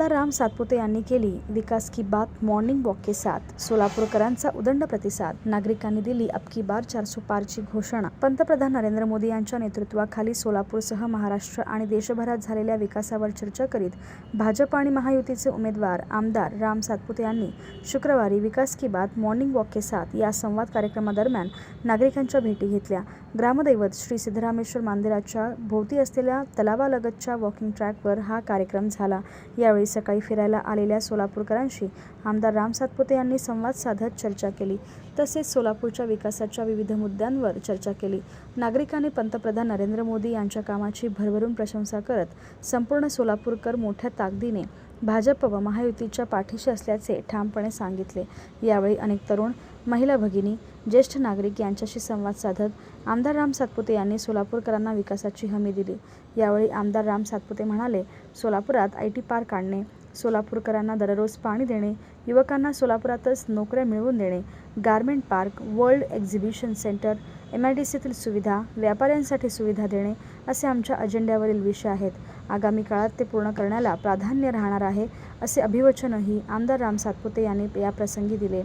राम सातपुते यांनी केली विकास की बात मॉर्निंग वॉक के साथ. सोलापूरकरांचा उदंड प्रतिसाद. नागरिकांनी दिली अब की बार चारसो पारची घोषणा. पंतप्रधान नरेंद्र मोदी यांच्या नेतृत्वाखाली सोलापूरसह महाराष्ट्र आणि देशभरात झालेल्या विकासावर चर्चा करीत भाजप आणि महायुतीचे उमेदवार आमदार राम सातपुते यांनी शुक्रवारी विकास की बात मॉर्निंग वॉक के साथ या संवाद कार्यक्रमादरम्यान नागरिकांच्या भेटी घेतल्या. ग्रामदैवत श्री सिद्धरामेश्वर मंदिराच्या भोवती असलेल्या तलावालगतच्या वॉकिंग ट्रॅकवर हा कार्यक्रम झाला. यावेळी सकाळी फिरायला आलेल्या सोलापूरकरांशी आमदार राम सातपुते यांनी संवाद साधत चर्चा केली. तसेच सोलापूरच्या विकासाच्या विविध मुद्द्यांवर चर्चा केली. नागरिकांनी पंतप्रधान नरेंद्र मोदी यांच्या कामाची भरभरून प्रशंसा करत संपूर्ण सोलापूरकर मोठ्या ताकदीने भाजप व महायुतीच्या पाठीशी असल्याचे ठामपणे सांगितले. यावेळी अनेक तरुण महिला भगिनी ज्येष्ठ नागरिक यांच्याशी संवाद साधत आमदार राम सातपुते यांनी सोलापूरकरांना विकासाची हमी दिली. यावेळी आमदार राम सातपुते म्हणाले सोलापुरात आय टी पार्क काढणे सोलापूरकरांना दररोज पाणी देणे युवकांना सोलापुरातच नोकऱ्या मिळवून देणे garment park world exhibition centre M I D सीतील सुविधा व्यापाऱ्यांसाठी सुविधा देणे असे आमच्या अजेंड्यावरील विषय आहेत. आगामी काळात ते पूर्ण करण्याला प्राधान्य राहणार आहे असे अभिवचनही आमदार राम सातपुते यांनी याप्रसंगी दिले.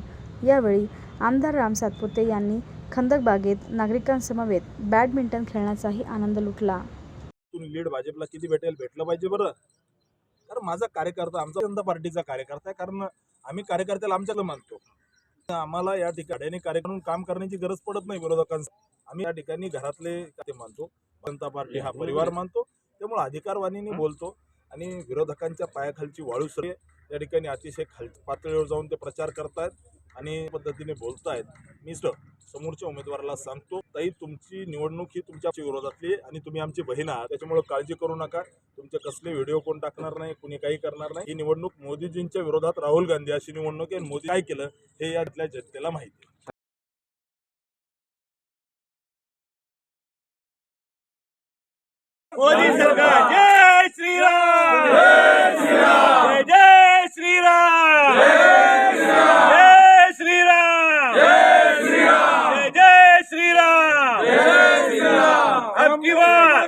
यावेळी आमदार राम सातपुते यांनी खंदकबागेत नागरिकांसमवेत बॅडमिंटन खेळण्याचाही आनंद लुटला. लीड भाजपला किती भेटेल? भेटलं पाहिजे बरं. कारण माझा कार्यकर्ता आमचा जनता पार्टीचा कार्यकर्ता आहे. कारण आम्ही कार्यकर्त्याला आमच्याकडे मानतो. आम्हाला या ठिकाणी कार्यक्रम काम करण्याची गरज पडत नाही विरोधकांचा. आम्ही या ठिकाणी घरातले ते मानतो जनता पार्टी हा परिवार मानतो त्यामुळे अधिकारवाणीने बोलतो आणि विरोधकांच्या पायाखालची वाळूसरी या ठिकाणी अतिशय खाल पातळीवर जाऊन ते प्रचार करतायत. आणि पद्धतीने बोलतायत. मी समोरच्या उमेदवाराला सांगतो ताई तुमची निवडणूक ही तुमच्या विरोधातली आणि तुम्ही आमची बहीण आहात. त्याच्यामुळे काळजी करू नका. तुमचे कसले व्हिडिओ कोण टाकणार नाही कुणी काही करणार नाही. ही निवडणूक मोदीजींच्या विरोधात राहुल गांधी अशी निवडणूक आहे. मोदी काय केलं हे यातल्या जनतेला माहिती मोदी सरकार. जय श्रीराम जय जय श्रीराम जय श्रीराम जय जय की बार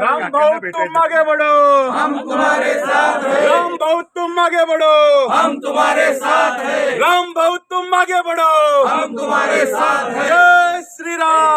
राम भाऊ तुम आगे बढ़ो हम तुम्हारे साथ हैं राम भाऊ तुम आगे बढ़ो हम तुम्हारे साथ हैं राम भाऊ तुम आगे बढ़ो। हम तुम्हारे साथ हैं। जय श्री राम।